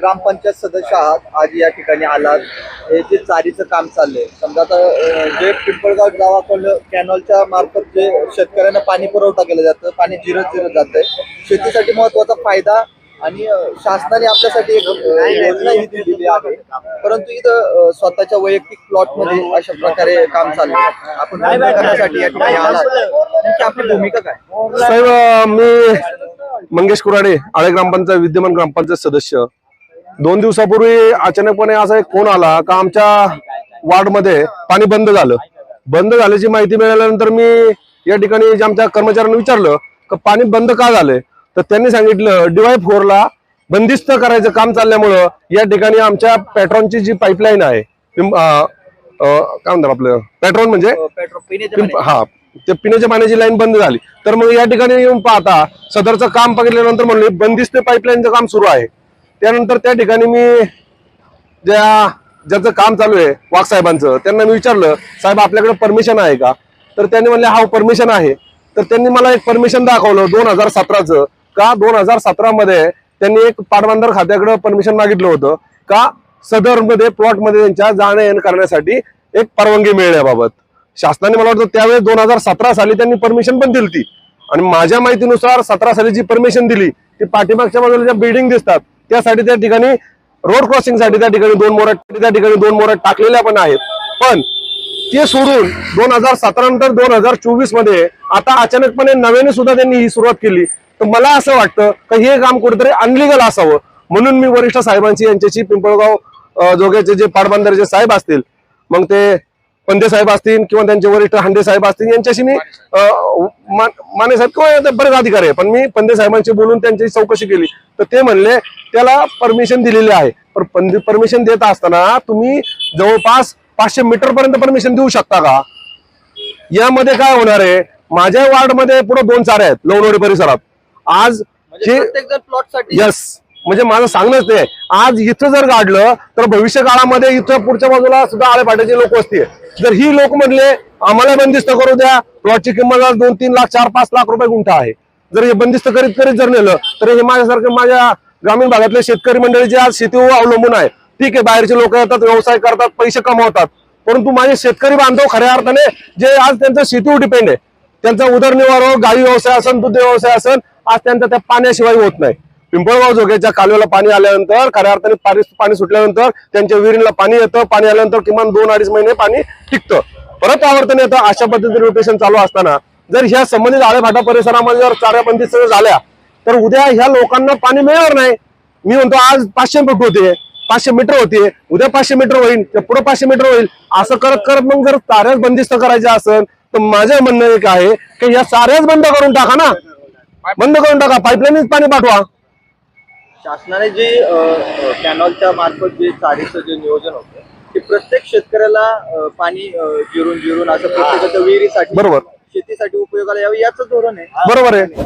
ग्रामपंचायत सदस्य आहात आज या ठिकाणी आलात. हे जे चारीचं काम चाललंय समजा आता जे पिंपळगाव गावाकडलं कॅनॉलच्या मार्फत जे शेतकऱ्यांना पाणी पुरवठा केलं जातं पाणी जिरत जिरत जातंय. शेतीसाठी महत्त्वाचा फायदा आणि शासनाने आपल्यासाठी एक योजना ही दिलेली आहे. परंतु इथं स्वतःच्या वैयक्तिक प्लॉटमध्ये अशा प्रकारे काम चालू आपण करण्यासाठी या ठिकाणी आलात. आपली भूमिका काय? साहेब मी मंगेश कुराडे आळे ग्रामपंचायत विद्यमान ग्रामपंचायत सदस्य. दोन दिवसापूर्वी अचानकपणे असा एक फोन आला का आमच्या वार्डमध्ये पाणी बंद झालं. बंद झाल्याची माहिती मिळाल्यानंतर मी या ठिकाणी जे आमच्या कर्मचाऱ्यांना विचारलं का पाणी बंद का झालंय? तर त्यांनी सांगितलं डिवाय फोरला बंदिस्त करायचं काम चालल्यामुळं या ठिकाणी आमच्या पेट्रोलची जी पाईपलाईन आहे काय म्हणतात आपलं पेट्रोल म्हणजे पाण्याची. हा ते पिण्याच्या पाण्याची लाईन बंद झाली. तर मग या ठिकाणी येऊन पाहता सदरचं काम बघितल्यानंतर म्हणले बंदिस्त पाईपलाईनचं काम सुरू आहे. त्यानंतर त्या ठिकाणी मी ज्या ज्याचं काम चालू आहे वाघ साहेबांचं त्यांना मी विचारलं साहेब आपल्याकडे परमिशन आहे का? तर त्यांनी म्हणले हा परमिशन आहे. तर त्यांनी मला एक परमिशन दाखवलं दोन हजार सतराचं. का? दोन हजार सतरामध्ये त्यांनी एक पाटबंदर खात्याकडे परमिशन मागितलं होतं. का? सदरमध्ये प्लॉटमध्ये त्यांच्या जाणं येणं करण्यासाठी एक परवानगी मिळण्याबाबत. शासनाने मला वाटतं त्यावेळेस दोन हजार सतरा साली त्यांनी परमिशन पण दिली आणि माझ्या माहितीनुसार सतरा साली जी परमिशन दिली ती पाठीमागच्या बाजूला ज्या बिल्डिंग दिसतात त्यासाठी त्या ठिकाणी रोड क्रॉसिंगसाठी त्या ठिकाणी दोन मोऱ्या त्या ठिकाणी दोन मोऱ्या टाकलेल्या पण आहेत. पण ते सोडून दोन हजार सतरा नंतर दोन हजार चोवीसमध्ये आता अचानकपणे नव्याने सुद्धा त्यांनी ही सुरुवात केली. तर मला असं वाटतं की हे काम कुठेतरी अनलिगल असावं. म्हणून मी वरिष्ठ साहेबांची यांच्याशी पिंपळगाव जोग्याचे जे पाटबंधारेचे साहेब असतील मग ते पंदे साहेब असतील किंवा त्यांचे वरिष्ठ हांडे साहेब असतील यांच्याशी मी माने साहेब किंवा बरेच अधिकारी आहे पण मी पंदे साहेबांशी बोलून त्यांची चौकशी केली. तर ते म्हणले त्याला परमिशन दिलेली आहे. पण परमिशन देत असताना तुम्ही जवळपास पाचशे मीटर पर्यंत परमिशन देऊ शकता का? यामध्ये काय होणार आहे? माझ्या वार्डमध्ये पुढे दोन चारे आहेत लवणोडी परिसरात. आज म्हणजे हे यस म्हणजे माझं सांगणंच नाही. आज इथं जर गाडलं तर भविष्य काळामध्ये इथं पुढच्या बाजूला सुद्धा आळेपाट्याचे लोक असतील. जर ही लोक म्हणले आम्हाला बंदिस्त करू द्या प्लॉटची किंमत आज दोन तीन लाख चार पाच लाख रुपये गुंठा आहे. जर हे बंदिस्त करीत करीत जर नेलं तर हे माझ्यासारखे माझ्या ग्रामीण भागातले शेतकरी मंडळी जे आज शेतीवर अवलंबून आहे ठीक आहे बाहेरचे लोक येतात व्यवसाय करतात पैसे कमावतात. परंतु माझे शेतकरी बांधव खऱ्या अर्थाने जे आज त्यांचं शेतीवर डिपेंड आहे. त्यांचा उदरनिर्वाह हो, गाई व्यवसाय असेल दूध व्यवसाय असेल आज त्यांचा त्या पाण्याशिवाय होत नाही. पिंपळगाव जोग्याच्या कालव्याला पाणी आल्यानंतर खऱ्या अर्थाने पाणी पाणी सुटल्यानंतर त्यांच्या विहिरीला पाणी येतं. पाणी आल्यानंतर किमान दोन अडीच महिने पाणी टिकतं. परत आवर्तन येतं अशा पद्धतीने रोटेशन चालू असताना जर ह्या संबंधित आळेफाटा परिसरामध्ये जर चाऱ्या बंदिस्त झाल्या तर उद्या ह्या लोकांना पाणी मिळणार नाही. मी म्हणतो आज पाचशे फूट होते. पाचशे मीटर होते. उद्या पाचशे मीटर होईल. तर पुढे पाचशे मीटर होईल. असं करत करत मग जर चाऱ्याच बंदिस्त करायचे असेल तर माझं म्हणणं एक आहे की या चाऱ्याच बंद करून टाका ना. बंद करून टाका. पाईपलाईनच पाणी पाठवा. शासनाने जे कॅनॉलच्या मार्फत जे चारीचं जे नियोजन होतं ते प्रत्येक शेतकऱ्याला पाणी जिरून जिरून असं प्रत्येकाच्या विहिरीसाठी बरोबर. शेतीसाठी उपयोगाला यावं याचं धोरण आहे बरोबर आहे